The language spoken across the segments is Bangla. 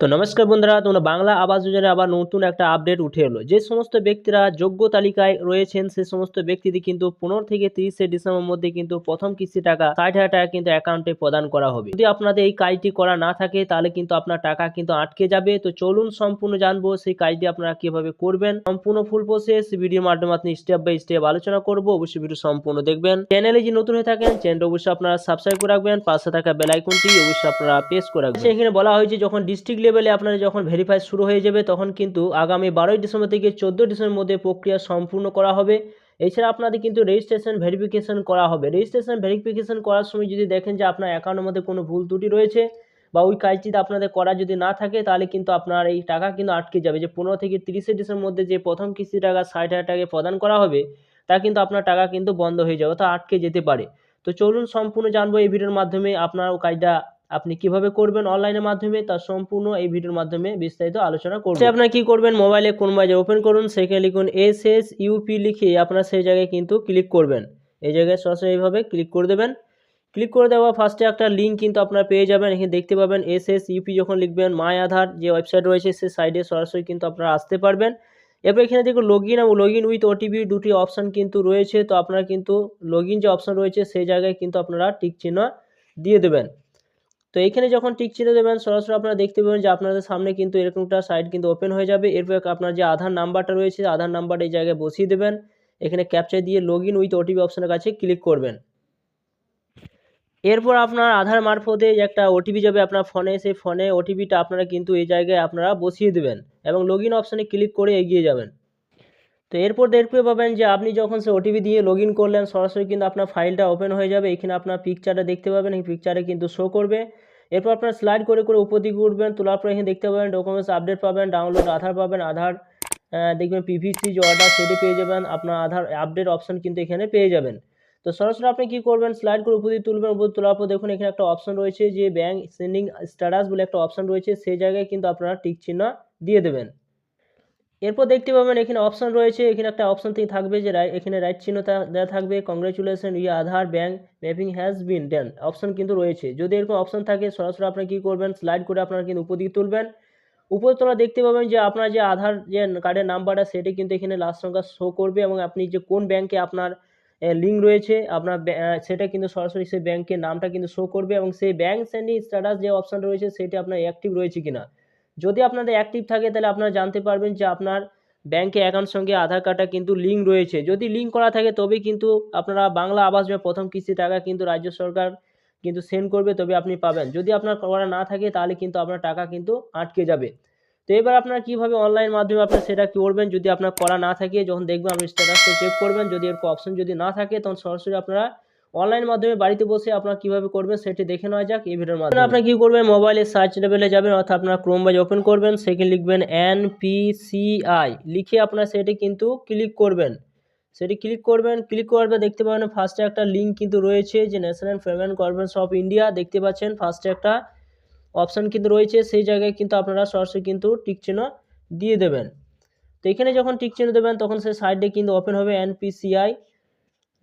তো নমস্কার বন্ধুরা, তোমরা বাংলা আবাস যোজনায় আবার নতুন একটা আপডেট উঠে এলো। যে সমস্ত ব্যক্তিরা যোগ্য তালিকায় রয়েছেন, সে সমস্ত ব্যক্তিদের কিন্তু পনেরো থেকে তিরিশে ডিসেম্বর মধ্যে কিন্তু প্রথম কিস্তি টাকা ষাট হাজার টাকা কিন্তু অ্যাকাউন্টে প্রদান করা হবে। যদি আপনাদের এই কাজটি করা না থাকে, তাহলে কিন্তু আপনার টাকা কিন্তু আটকে যাবে। তো চলুন সম্পূর্ণ জানব সেই কাজটি আপনারা কীভাবে করবেন। সম্পূর্ণ ফুল প্রসেস ভিডিওর মাধ্যমে আপনি স্টেপ বাই স্টেপ আলোচনা করব। অবশ্যই ভিডিও সম্পূর্ণ দেখবেন। চ্যানেলে যে নতুন হয়ে থাকেন চ্যানেলটা অবশ্যই আপনারা সাবস্ক্রাইব করে রাখবেন। পাশে থাকা বেল আইকনটি অবশ্যই আপনারা প্রেস করে রাখবেন। এখানে বলা হয়েছে, যখন ডিস্ট্রিক্ট লেভেলে আপনার যখন ভেরিফাই শুরু হয়ে যাবে, তখন কিন্তু আগামী বারোই ডিসেম্বর থেকে চোদ্দ ডিসেম্বর মধ্যে প্রক্রিয়া সম্পূর্ণ করা হবে। এছাড়া আপনাদের কিন্তু রেজিস্ট্রেশন ভেরিফিকেশন করা হবে। রেজিস্ট্রেশন ভেরিফিকেশন করার সময় যদি দেখেন যে আপনার অ্যাকাউন্টের মধ্যে কোনো ভুল ত্রুটি রয়েছে বা ওই কাজটিতে আপনাদের করা যদি না থাকে, তাহলে কিন্তু আপনার এই টাকা কিন্তু আটকে যাবে। যে পনেরো থেকে তিরিশে ডিসেম্বর মধ্যে যে প্রথম কিস্তি টাকা ষাট হাজার টাকা প্রদান করা হবে, তা কিন্তু আপনার টাকা কিন্তু বন্ধ হয়ে যাবে, তা আটকে যেতে পারে। তো চলুন সম্পূর্ণ জানব এই ভিডিওর মাধ্যমে আপনার কাজটা আপনি কীভাবে করবেন অনলাইনের মাধ্যমে, তার সম্পূর্ণ এই ভিডিওর মাধ্যমে বিস্তারিত আলোচনা করব। আপনারা কি করবেন? মোবাইলে কোন বাজার ওপেন করুন, সেখানে লিখুন এস এস ইউপি লিখে আপনারা সেই জায়গায় কিন্তু ক্লিক করবেন। এই জায়গায় সরাসরি এইভাবে ক্লিক করে দেবেন। ক্লিক করে দেওয়া ফার্স্টে একটা লিঙ্ক কিন্তু আপনারা পেয়ে যাবেন। এখানে দেখতে পাবেন এস এস ইউপি যখন লিখবেন মাই আধার যে ওয়েবসাইট রয়েছে, সে সাইডে সরাসরি কিন্তু আপনারা আসতে পারবেন। এরপর এখানে দেখুন লগ ইন এবং লগ ইন উইথ ওটিপি দুটি অপশান কিন্তু রয়েছে। তো আপনারা কিন্তু লগ ইন যে অপশান রয়েছে, সেই জায়গায় কিন্তু আপনারা টিক চিহ্ন দিয়ে দেবেন। তো এখানে যখন টিক চিহ্ন দেবেন, সরাসরি আপনারা দেখতে পাবেন যে আপনাদের সামনে কিন্তু এরকমটা সাইট কিন্তু ওপেন হয়ে যাবে। এরপর আপনার যে আধার নাম্বারটা রয়েছে, আধার নাম্বার এই জায়গায় বসিয়ে দেবেন। এখানে ক্যাপচার দিয়ে লগ ইন উইথ ওটিপি অপশানের কাছে ক্লিক করবেন। এরপর আপনার আধার মারফতে একটা ওটিপি যাবে আপনার ফোনে সেই ফোনে ওটিপিটা আপনারা কিন্তু এই জায়গায় আপনারা বসিয়ে দেবেন এবং লগ ইন অপশানে ক্লিক করে এগিয়ে যাবেন। তো এরপর দেখতে পাবেন যে আপনি যখন সে ওটিপি দিয়ে লগ করলেন, সরাসরি কিন্তু আপনার ফাইলটা ওপেন হয়ে যাবে। এখানে আপনার পিকচারটা দেখতে পাবেন, এই পিকচারে কিন্তু শো করবে। এরপর আপনার স্লাইড করে করে উপর দিকে উঠবেন, তোলার পর এখানে দেখতে পাবেন ডকুমেন্টস আপডেট পাবেন ডাউনলোড আধার পাবেন, আধার দেখবেন পিভিসি যে অর্ডার সেটি পেয়ে যাবেন, আপনার আধার আপডেট অপশন কিন্তু এখানে পেয়ে যাবেন। তো সরাসরি আপনি কি করবেন স্লাইড করে উপর দিয়ে তুলবেন, উপর তোলার পর দেখুন এখানে একটা অপশন রয়েছে যে ব্যাংক সেন্ডিং স্ট্যাটাস বলে একটা অপশন রয়েছে সেই জায়গায় কিন্তু আপনারা টিক চিহ্ন দিয়ে দেবেন। এরপর দেখতে পাবেন এখানে অপশন রয়েছে, এখানে একটা অপশন থেকে থাকবে যে এখানে রাইট চিহ্নতা দেওয়া থাকবে congratulation you Aadhaar bank mapping has been done option কিন্তু রয়েছে। যদি এরকম অপশন থাকে, সরাসরি আপনারা কী করবেন? স্লাইড করে আপনারা কিন্তু উপর দিকে তুলবেন। উপর তোলা দেখতে পাবেন যে আপনার যে আধার যে কার্ডের নাম্বারটা সেটি কিন্তু এখানে লাস্ট সংখ্যা শো করবে এবং আপনি যে কোন ব্যাংকে আপনার লিঙ্ক রয়েছে, আপনার সেটা কিন্তু সরাসরি সেই ব্যাংকের নামটা কিন্তু শো করবে এবং সেই ব্যাংক সেন্ডিং স্ট্যাটাস যে অপশন রয়েছে, সেটি আপনার অ্যাক্টিভ রয়েছে কিনা। যদি আপনাদের অ্যাক্টিভ থাকে, তাহলে আপনারা জানতে পারবেন যে আপনার ব্যাংকে অ্যাকাউন্ট সঙ্গে আধার কার্ডটা কিন্তু লিঙ্ক রয়েছে। যদি লিঙ্ক করা থাকে, তবেই কিন্তু আপনারা বাংলা আবাস যোজনা প্রথম কিস্তি টাকা কিন্তু রাজ্য সরকার কিন্তু সেন্ড করবে, তবে আপনি পাবেন। যদি আপনার করা না থাকে, তাহলে কিন্তু আপনার টাকা কিন্তু আটকে যাবে। তো এবার আপনারা কীভাবে অনলাইন মাধ্যমে আপনার সেটা করবেন? যদি আপনার করা না থাকে, যখন দেখবেন আপনি স্ট্যাটাসটা চেক করবেন। যদি এরকম অপশন যদি না থাকে, তখন সরাসরি আপনারা অনলাইন মাধ্যমে বাড়িতে বসে আপনারা কীভাবে করবেন সেটি দেখে নেওয়া যাক। এই ভিডিওর মাধ্যমে আপনারা কী করবেন? মোবাইলে সার্চ লেভেলে যাবেন, অর্থাৎ আপনার ক্রোম বাজ ওপেন করবেন, সেখানে লিখবেন এন পি সি আই লিখে আপনার সেটি কিন্তু ক্লিক করবেন। সেটি ক্লিক করবেন ক্লিক করার পর দেখতে পাবেন ফার্স্টে একটা লিঙ্ক কিন্তু রয়েছে যে National Payment Corporation of India দেখতে পাচ্ছেন ফার্স্টে একটা অপশান কিন্তু রয়েছে, সেই জায়গায় কিন্তু আপনারা সরাসরি কিন্তু টিক চিহ্ন দিয়ে দেবেন। তো এখানে যখন টিক চিহ্ন দেবেন, তখন সেই সাইডে কিন্তু ওপেন হবে NPCI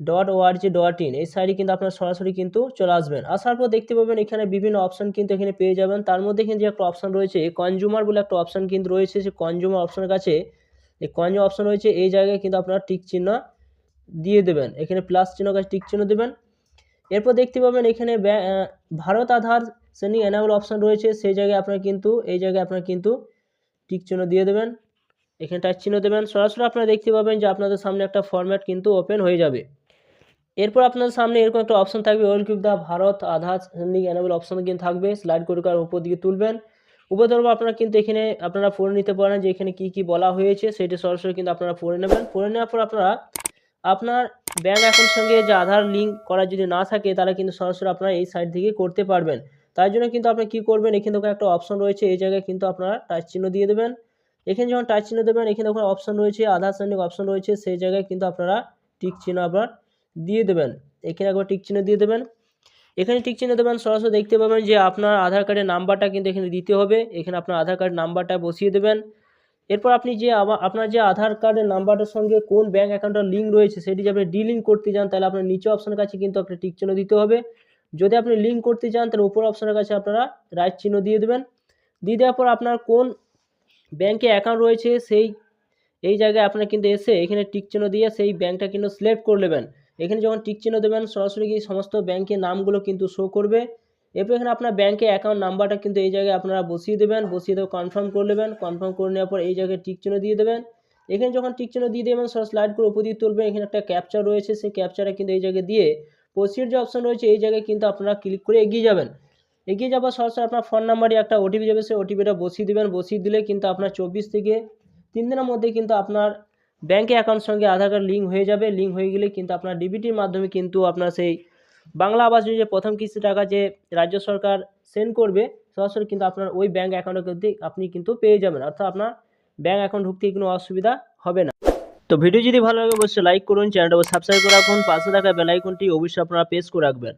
dot org dot in এই সাইডে কিন্তু আপনারা সরাসরি কিন্তু চলে আসবেন। আসার পর দেখতে পাবেন এখানে বিভিন্ন অপশন কিন্তু এখানে পেয়ে যাবেন। তার মধ্যে কিন্তু যে একটা অপশন রয়েছে কনজিউমার বলে একটা অপশন কিন্তু রয়েছে, সেই কনজিউমার অপশনের কাছে, এই কনজিউমার অপশন রয়েছে, এই জায়গায় কিন্তু আপনারা টিক চিহ্ন দিয়ে দেবেন। এখানে প্লাস চিহ্ন কাছে টিক চিহ্ন দেবেন। এরপর দেখতে পাবেন এখানে ভারত আধার শ্রেণি এনাবেল অপশন রয়েছে, সেই জায়গায় আপনারা কিন্তু, এই জায়গায় আপনারা কিন্তু টিক চিহ্ন দিয়ে দেবেন। এখানে টাচ চিহ্ন দেবেন। সরাসরি আপনারা দেখতে পাবেন যে আপনাদের সামনে একটা ফরম্যাট কিন্তু ওপেন হয়ে যাবে। এরপর আপনাদের সামনে এরকম একটা অপশন থাকবে well keep the Bharat Aadhaar sending enable option কিন্তু থাকবে। স্লাইড করে করে উপর দিকে তুলবেন। উপর ধরবো আপনারা কিন্তু এখানে আপনারা পড়ে নিতে পারেন যে এখানে কি কি বলা হয়েছে, সেটি সরাসরি কিন্তু আপনারা পড়ে নেবেন। পড়ে নেওয়ার পর আপনারা আপনার ব্যাঙ্ক অ্যাকাউন্ট সঙ্গে যে আধার লিঙ্ক করা যদি না থাকে, তাহলে কিন্তু সরাসরি আপনারা এই সাইট থেকে করতে পারবেন। তাই জন্য কিন্তু আপনি কি করবেন, এখানে দেখুন একটা অপশন রয়েছে, এই জায়গায় কিন্তু আপনারা টাচ চিহ্ন দিয়ে দেবেন। এখানে যখন টাচ চিহ্ন দেবেন, এখানে দেখুন অপশন রয়েছে, আধার সেন্ডিং অপশন রয়েছে, সেই জায়গায় কিন্তু আপনারা টিক চিহ্ন আপনার দিয়ে দেবেন। এখানে একবার টিক চিহ্ন দিয়ে দেবেন। এখানে টিক চিহ্ন দেবেন, সরাসরি দেখতে পাবেন যে আপনার আধার কার্ডের নাম্বারটা কিন্তু এখানে দিতে হবে। এখানে আপনার আধার কার্ড নাম্বারটা বসিয়ে দেবেন। এরপর আপনি যে আপনার যে আধার কার্ডের নাম্বারটার সঙ্গে কোন ব্যাঙ্ক অ্যাকাউন্টের লিঙ্ক রয়েছে সেটি যদি আপনি ডিলিঙ্ক করতে চান তাহলে আপনার নিচে অপশনের কাছে কিন্তু আপনি টিক চিহ্ন দিতে হবে। যদি আপনি লিঙ্ক করতে চান তাহলে উপর অপশনের কাছে আপনারা রাইট চিহ্ন দিয়ে দেবেন। দিয়ে দেওয়ার পর আপনার কোন ব্যাংকে অ্যাকাউন্ট রয়েছে সেই, এই জায়গায় আপনার কিন্তু এসে এখানে টিক চিহ্ন দিয়ে সেই ব্যাংকটা কিন্তু সিলেক্ট করে নেবেন। এখানে যখন টিক চিহ্ন দেবেন, সরাসরি গিয়ে সমস্ত ব্যাংকের নামগুলো কিন্তু শো করবে। এরপর এখানে আপনার ব্যাংকে অ্যাকাউন্ট নাম্বারটা কিন্তু এই জায়গায় আপনারা বসিয়ে দেবেন, বসিয়ে দেবে কনফার্ম করে নেবেন। কনফার্ম করে নেওয়ার পর এই জায়গায় টিক চিহ্ন দিয়ে দেবেন। এখানে যখন টিক চিহ্ন দিয়ে দেবেন সব স্লাইড করে উপর দিয়ে তুলবেন। এখানে একটা ক্যাপচার রয়েছে, সেই ক্যাপচারটা কিন্তু এই জায়গায় দিয়ে প্রসিড যে অপশন রয়েছে, এই জায়গায় কিন্তু আপনারা ক্লিক করে এগিয়ে যাবেন। এগিয়ে যাবার সরাসরি আপনার ফোন নাম্বারে একটা ওটিপি যাবে, সেই ওটিপিটা বসিয়ে দেবেন। বসিয়ে দিলে কিন্তু আপনার চব্বিশ থেকে তিন দিনের মধ্যে কিন্তু আপনার ব্যাঙ্কে অ্যাকাউন্ট সঙ্গে আধার কার্ড লিঙ্ক হয়ে যাবে। লিঙ্ক হয়ে গেলে কিন্তু আপনার ডিবিটির মাধ্যমে কিন্তু আপনার সেই বাংলা আবাস যোজনা প্রথম কিস্তি টাকা যে রাজ্য সরকার সেন্ড করবে, সরাসরি কিন্তু আপনার ওই ব্যাঙ্ক অ্যাকাউন্টে আপনি কিন্তু পেয়ে যাবেন। অর্থাৎ আপনার ব্যাঙ্ক অ্যাকাউন্ট ঢুকতে কোনো অসুবিধা হবে না। তো ভিডিও যদি ভালো লাগে, অবশ্যই লাইক করুন চ্যানেলটা সাবস্ক্রাইব করে রাখুন। পাশে থাকা বেল আইকনটি অবশ্যই আপনারা প্রেস করে রাখবেন।